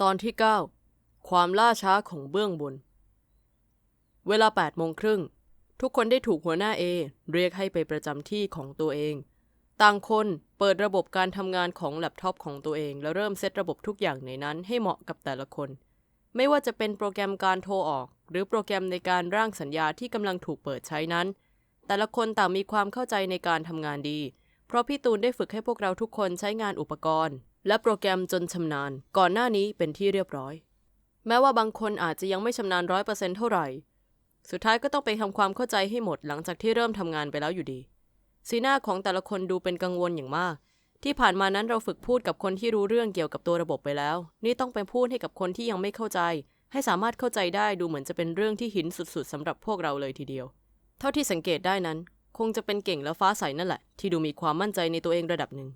ตอนที่ 9 ความล่าช้าของเบื้องบน เวลา8โมงครึ่ง ทุกคนได้ถูกหัวหน้า A เรียกให้ไปประจำที่ของตัวเอง ต่างคนเปิดระบบการทำงานของแล็ปท็อปของตัวเอง แล้วเริ่มเซตระบบทุกอย่างในนั้นให้เหมาะกับแต่ละคน ไม่ว่าจะเป็นโปรแกรมการโทรออก หรือโปรแกรมในการร่างสัญญาที่กำลังถูกเปิดใช้นั้น แต่ละคนต่างมีความเข้าใจในการทำงานดี เพราะพี่ตูนได้ฝึกให้พวกเราทุกคนใช้งานอุปกรณ์ และโปรแกรมจนชำนาญ ก่อนหน้านี้เป็นที่เรียบร้อย แม้ว่าบางคนอาจจะยังไม่ชำนาญร้อยเปอร์เซ็นต์เท่าไหร่ สุดท้ายก็ต้องไปทำความเข้าใจให้หมดหลังจากที่เริ่มทำงานไปแล้วอยู่ดี สีหน้าของแต่ละคนดูเป็นกังวลอย่างมาก ที่ผ่านมานั้นเราฝึกพูดกับคนที่รู้เรื่องเกี่ยวกับตัวระบบไปแล้ว นี่ต้องไปพูดให้กับคนที่ยังไม่เข้าใจ ให้สามารถเข้าใจได้ดูเหมือนจะเป็นเรื่องที่หินสุดๆสำหรับพวกเราเลยทีเดียว เท่าที่สังเกตได้นั้น คงจะเป็นเก่งและฟ้าใสนั่นแหละ ที่ดูมีความมั่นใจในตัวเองระดับหนึ่ง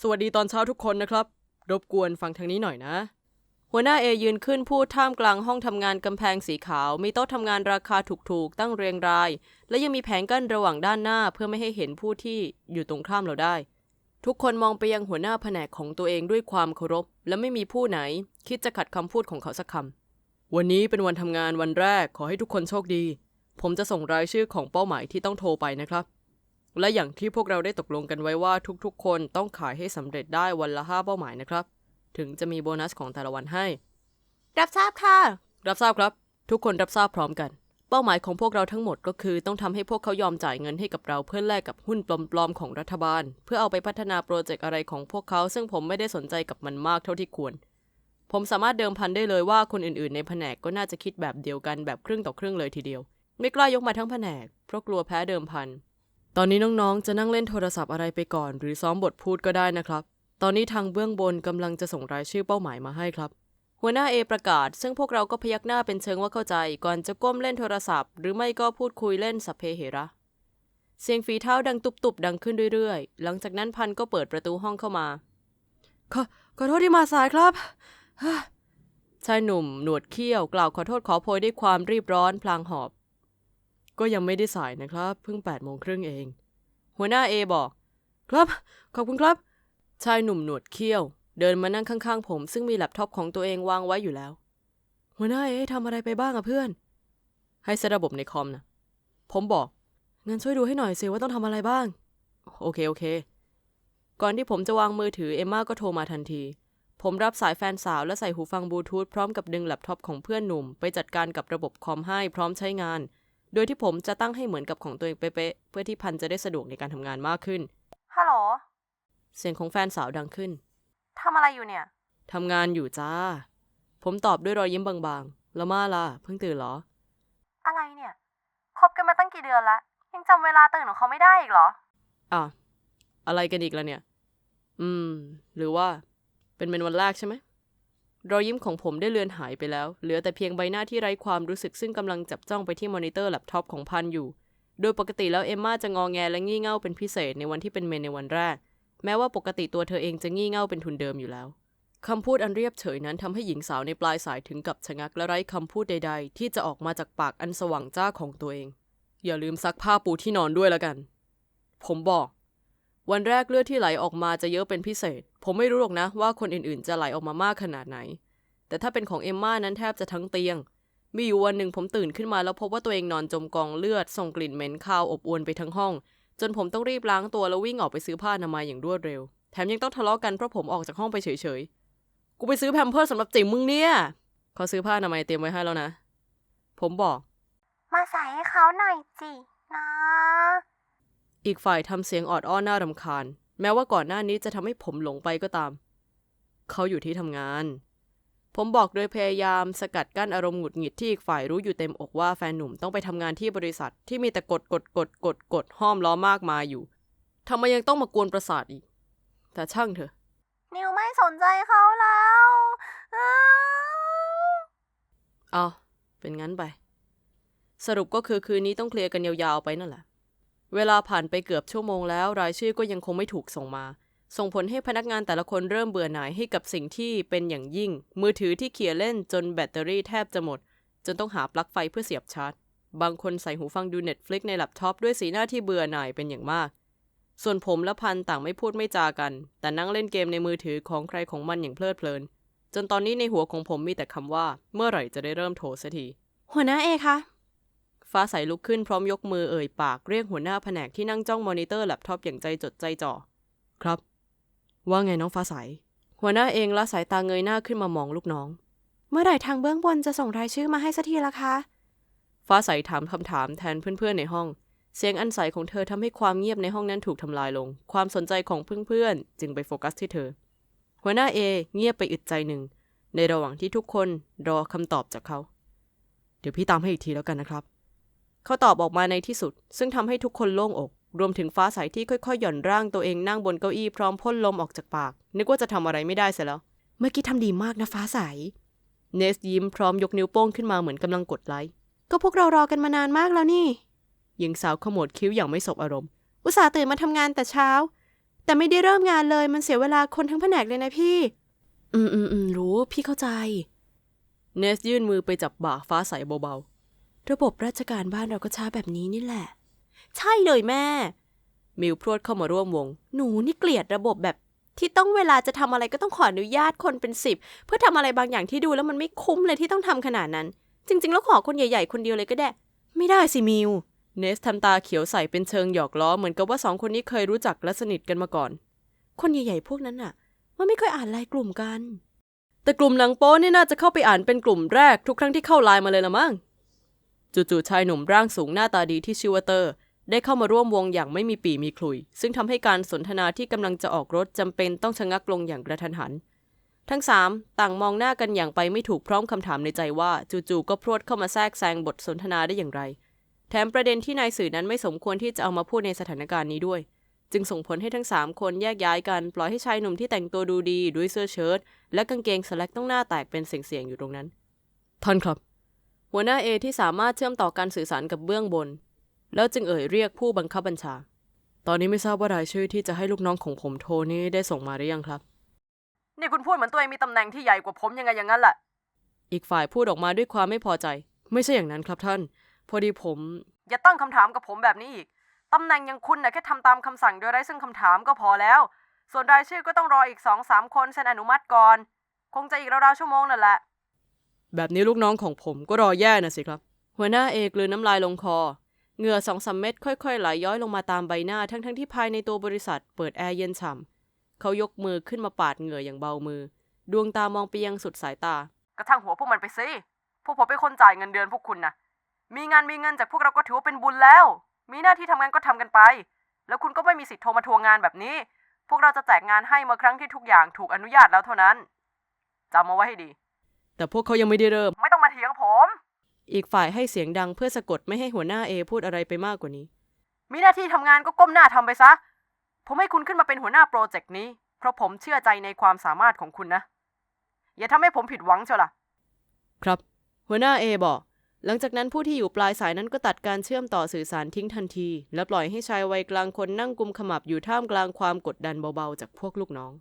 สวัสดีตอนเช้าทุกคนนะครับ รบกวนฟังทางนี้หน่อยนะ หัวหน้าเอยืนขึ้นพูดท่ามกลางห้องทำงานกำแพงสีขาว มีโต๊ะทำงานราคาถูกๆ ตั้งเรียงราย และยังมีแผงกั้นระหว่างด้านหน้าเพื่อไม่ให้เห็นผู้ที่อยู่ตรงข้ามเราได้ ทุกคนมองไปยังหัวหน้าแผนกของตัวเองด้วยความเคารพ และไม่มีผู้ไหน คิดจะขัดคำพูดของเขาสักคำวันนี้เป็นวันทำงานวันแรกขอให้ทุกคนโชคดี ผมจะส่งรายชื่อของเป้าหมายที่ต้องโทรไปนะครับ และอย่างที่พวกเราได้ตกลงกันไว้ว่าทุกๆ คนต้องขายให้สำเร็จได้วันละห้าเป้าหมายนะครับ ถึงจะมีโบนัสของแต่ละวันให้ รับทราบค่ะ รับทราบครับ ทุกคนรับทราบพร้อมกัน เป้าหมายของพวกเราทั้งหมดก็คือต้องทำให้พวกเขายอมจ่ายเงินให้กับเราเพื่อแลกกับหุ้นปลอมๆของรัฐบาล เพื่อเอาไปพัฒนาโปรเจกต์อะไรของพวกเขา ซึ่งผมไม่ได้สนใจกับมันมากเท่าที่ควร ผมสามารถเดิมพันได้เลยว่าคนอื่นๆ ในแผนกก็น่าจะคิดแบบเดียวกันแบบครึ่งต่อครึ่งเลยทีเดียว ไม่กล้ายกมาทั้งแผนกเพราะกลัวแพ้เดิมพัน ตอนนี้น้องๆ จะนั่งเล่นโทรศัพท์อะไรไปก่อน หรือซ้อมบทพูดก็ได้นะครับ ตอนนี้ทางเบื้องบนกำลังจะส่งรายชื่อเป้าหมายมาให้ครับ หัวหน้าเอประกาศ ซึ่งพวกเราก็พยักหน้าเป็นเชิงว่าเข้าใจ ก่อนจะก้มเล่นโทรศัพท์ หรือไม่ก็พูดคุยเล่นสัพเพเหระ เสียงฝีเท้าดังตุบๆดังขึ้นเรื่อยๆ หลังจากนั้นพันก็เปิดประตูห้องเข้ามา ขอขอโทษที่มาสายครับ ชายหนุ่ม หนวดเขี้ยว กล่าวขอโทษขอโพยด้วยความรีบร้อนพลางหอบ ก็ยังไม่ได้สายนะครับ เพิ่ง8ปดโมงครึ่งเอง หัวหน้าเอบอก ครับ ขอบคุณครับ ชายหนุ่มหนวดเขี้ยว เดินมานั่งข้างๆผม ซึ่งมีแล็ปท็อปของตัวเองวางไว้อยู่แล้ว หัวหน้าเอทำอะไรไปบ้างอะเพื่อน ให้เซตระบบในคอมนะผมบอกงั้นช่วยดูให้หน่อยสิว่าต้องทำอะไรบ้าง โอเคโอเค ก่อนที่ผมจะวางมือถือเอมมาก็โทรมาทันทีผมรับสายแฟนสาวและใส่หูฟังบลูทูธพร้อมกับดึงแล็ปท็อปของเพื่อนหนุ่ม ไปจัดการกับระบบคอมให้พร้อมใช้งาน โดยที่ผมจะตั้งให้เหมือนกับของตัวเองเป๊ะๆเพื่อที่พันจะได้สะดวกในการทำงานมากขึ้น ฮัลโหล เสียงของแฟนสาวดังขึ้น ทำอะไรอยู่เนี่ย ทำงานอยู่จ้า ผมตอบด้วยรอยยิ้มบางๆ แล้วมาล่ะเพิ่งตื่นเหรอ อะไรเนี่ย คบกันมาตั้งกี่เดือนละ ยังจำเวลาตื่นของเขาไม่ได้อีกเหรอ อะ อะไรกันอีกแล้วเนี่ย อืม หรือว่า เป็นเป็นวันแรกใช่ไหม รอยยิ้มของผมได้เลือนหายไปแล้ว เหลือแต่เพียงใบหน้าที่ไร้ความรู้สึกซึ่งกำลังจับจ้องไปที่มอนิเตอร์แล็ปท็อปของพันอยู่ โดยปกติแล้วเอมมาจะงอแงและงี่เง่าเป็นพิเศษในวันที่เป็นเมนในวันแรก แม้ว่าปกติตัวเธอเองจะงี่เง่าเป็นทุนเดิมอยู่แล้วคำพูดอันเรียบเฉยนั้นทำให้หญิงสาวในปลายสายถึงกับชะงักและไร้คำพูดใด ๆ ที่จะออกมาจากปากอันสว่างจ้าของตัวเอง อย่าลืมซักผ้าปูที่นอนด้วยละกัน ผมบอก วันแรกเลือดที่ไหลออกมาจะเยอะเป็นพิเศษ ผมไม่รู้หรอกนะว่าคนอื่นๆ จะไหลออกมามากขนาดไหน แต่ถ้าเป็นของเอมม่านั้นแทบจะทั้งเตียง มีอยู่วันหนึ่งผมตื่นขึ้นมาแล้วพบว่าตัวเองนอนจมกองเลือดส่งกลิ่นเหม็นคาวอบอวนไปทั้งห้อง จนผมต้องรีบล้างตัวแล้ววิ่งออกไปซื้อผ้าอนามัยอย่างรวดเร็ว แถมยังต้องทะเลาะกันเพราะผมออกจากห้องไปเฉยๆ กูไปซื้อแพมเพิร์สสำหรับจิ๋มมึงเนี่ยเขาซื้อผ้าอนามัยเตรียมไว้ให้แล้วนะ ผมบอก มาใส่ให้เขาหน่อยจินะ อีกฝ่ายทำเสียงออดอ้อนน่ารำคาญ แม้ว่าก่อนหน้านี้จะทำให้ผมหลงไปก็ตาม เขาอยู่ที่ทำงาน ผมบอกโดยพยายามสกัดกั้นอารมณ์หงุดหงิดที่อีกฝ่ายรู้อยู่เต็มอกว่าแฟนหนุ่มต้องไปทำงานที่บริษัทที่มีแต่กดกดกดกดกดห้อมล้อมากมายอยู่ทำไมยังต้องมากวนประสาทอีก แต่ช่างเถอะ นิวไม่สนใจเขาแล้วอ้าวเอาเป็นงั้นไป สรุปก็คือคืนนี้ต้องเคลียร์กันยาวๆไปนั่นแหละ เวลาผ่านไปเกือบชั่วโมงแล้วรายชื่อก็ยังคงไม่ถูกส่งมา ส่งผลให้พนักงานแต่ละคนเริ่มเบื่อหน่ายให้กับสิ่งที่เป็นอย่างยิ่ง มือถือที่เขี่ยเล่นจนแบตเตอรี่แทบจะหมด จนต้องหาปลั๊กไฟเพื่อเสียบชาร์จ บางคนใส่หูฟังดู Netflix ในแล็ปท็อปด้วยสีหน้าที่เบื่อหน่ายเป็นอย่างมาก ส่วนผมและพันต่างไม่พูดไม่จากัน แต่นั่งเล่นเกมในมือถือของใครของมันอย่างเพลิดเพลิน จนตอนนี้ในหัวของผมมีแต่คำว่า เมื่อไหร่จะได้เริ่มโทรสักทีหัวหน้าเอคะ ฟ้าใสลุกขึ้นพร้อมยกมือเอ่ยปากเรียกหัวหน้าแผนกที่นั่งจ้องมอนิเตอร์แล็ปท็อปอย่างใจจดใจจ่อ ครับ ว่าไงน้องฟ้าใส หัวหน้าเองละสายตาเงยหน้าขึ้นมามองลูกน้อง เมื่อไหร่ทางเบื้องบนจะส่งรายชื่อมาให้สักทีละคะ ฟ้าใสถามคำถามแทนเพื่อนๆในห้อง เสียงอันใสของเธอทำให้ความเงียบในห้องนั้นถูกทำลายลง ความสนใจของเพื่อนๆจึงไปโฟกัสที่เธอ หัวหน้าเอเงียบไปอึดใจหนึ่ง ในระหว่างที่ทุกคนรอคำตอบจากเขา เดี๋ยวพี่ตามให้อีกทีแล้วกันนะครับ เขาตอบออกมาในที่สุด ซึ่งทำให้ทุกคนโล่งอก รวมถึงฟ้าใสที่ค่อยๆ หย่อนร่างตัวเองนั่งบนเก้าอี้พร้อมพ่นลมออกจากปาก นึกว่าจะทำอะไรไม่ได้เสียแล้ว เมื่อกี้ทำดีมากนะฟ้าใส เนสยิ้มพร้อมยกนิ้วโป้งขึ้นมาเหมือนกำลังกดไลค์ ก็พวกเรารอกันมานานมากแล้วนี่หญิงสาวขมวดคิ้วอย่างไม่สบอารมณ์ อุตส่าห์ตื่นมาทำงานแต่เช้า แต่ไม่ได้เริ่มงานเลยมันเสียเวลาคนทั้งแผนกเลยนะพี่ อืมอืมอืมรู้พี่เข้าใจ เนสยื่นมือไปจับบ่าฟ้าใสเบา ระบบราชการบ้านเราก็ช้าแบบนี้นี่แหละ ใช่เลยแม่ มิวพรวดเข้ามาร่วมวง หนูนี่เกลียดระบบแบบ ที่ต้องเวลาจะทำอะไรก็ต้องขออนุญาตคนเป็นสิบเพื่อทำอะไรบางอย่างที่ดูแล้วมันไม่คุ้มเลยที่ต้องทำขนาดนั้น จริง ๆ แล้วขอคนใหญ่ ๆ คนเดียวเลยก็ได้ ไม่ได้สิมิว เนสทำตาเขียวใสเป็นเชิงหยอกล้อเหมือนกับว่าสองคนนี้เคยรู้จักและสนิทกันมาก่อน คนใหญ่ๆพวกนั้นน่ะมันไม่เคยอ่านไลน์กลุ่มกัน แต่กลุ่มหนังโป๊นี่น่าจะเข้าไปอ่านเป็นกลุ่มแรกทุกครั้งที่เข้าไลน์มาเลยละมั้ง จู่ๆชายหนุ่มร่างสูงหน้าตาดีที่ชื่อว่าเตอร์ ได้เข้ามาร่วมวงอย่างไม่มีปีมีคลุย ซึ่งทำให้การสนทนาที่กำลังจะออกรถจำเป็นต้องชะงักลงอย่างกระทันหัน ทั้งสามต่างมองหน้ากันอย่างไปไม่ถูกพร้อมคำถามในใจว่าจู่ๆก็พรวดเข้ามาแทรกแซงบทสนทนาได้อย่างไร แถมประเด็นที่นายสื่อนั้นไม่สมควรที่จะเอามาพูดในสถานการณ์นี้ด้วยจึงส่งผลให้ทั้งสามคนแยกย้ายกัน ปล่อยให้ชายหนุ่มที่แต่งตัวดูดีด้วยเสื้อเชิ้ตและกางเกงสแล็กต้องหน้าแตกเป็นเสียงๆอยู่ตรงนั้น ท่านครับ หัวหน้าเอที่สามารถเชื่อมต่อการสื่อสารกับเบื้องบน แล้วจึงเอ่ยเรียกผู้บังคับบัญชา ตอนนี้ไม่ทราบว่ารายชื่อที่จะให้ลูกน้องของผมโทรนี้ได้ส่งมาหรือยังครับ นี่คุณพูดเหมือนตัวเองมีตำแหน่งที่ใหญ่กว่าผมยังไงอย่างนั้นแหละอีกฝ่ายพูดออกมาด้วยความไม่พอใจ ไม่ใช่อย่างนั้นครับท่าน พอดีผม อย่าตั้งคำถามกับผมแบบนี้อีกตำแหน่งอย่างคุณน่ะแค่ทำตามคำสั่งโดยไร้ซึ่งคำถามก็พอแล้ว ส่วนรายชื่อก็ต้องรออีกสองสามคนเซ็นอนุมัติก่อน คงจะอีกราวๆชั่วโมงนั่นแหละ แบบนี้ลูกน้องของผมก็รอแย่น่ะสิครับ หัวหน้าเอกลืนน้ำลายลงคอ เหงื่อสองสามเม็ดค่อยๆไหลย้อยลงมาตามใบหน้าทั้งๆที่ภายในตัวบริษัทเปิดแอร์เย็นฉ่ำเขายกมือขึ้นมาปาดเหงื่ออย่างเบามือ ดวงตามองไปยังสุดสายตา กระทั่งหัวพวกมันไปสิพวกผมเป็นคนจ่ายเงินเดือนพวกคุณนะมีงานมีเงินจากพวกเราก็ถือว่าเป็นบุญแล้ว มีหน้าที่ทำงานก็ทำกันไป แล้วคุณก็ไม่มีสิทธิ์โทรมาทวงงานแบบนี้ พวกเราจะแจกงานให้เมื่อครั้งที่ทุกอย่างถูกอนุญาตแล้วเท่านั้นจำมาไว้ให้ดี แต่พวกเขายังไม่ได้เริ่ม ไม่ต้องมาเถียงผม อีกฝ่ายให้เสียงดังเพื่อสะกดไม่ให้หัวหน้าเอพูดอะไรไปมากกว่านี้ มีหน้าที่ทำงานก็ก้มหน้าทำไปซะ ผมให้คุณขึ้นมาเป็นหัวหน้าโปรเจกต์นี้ เพราะผมเชื่อใจในความสามารถของคุณนะ อย่าทำให้ผมผิดหวังเชียวล่ะ ครับ หัวหน้าเอบอก หลังจากนั้นผู้ที่อยู่ปลายสายนั้นก็ตัดการเชื่อมต่อสื่อสารทิ้งทันที และปล่อยให้ชายวัยกลางคนนั่งกุมขมับอยู่ท่ามกลางความกดดันเบาๆจากพวกลูกน้อง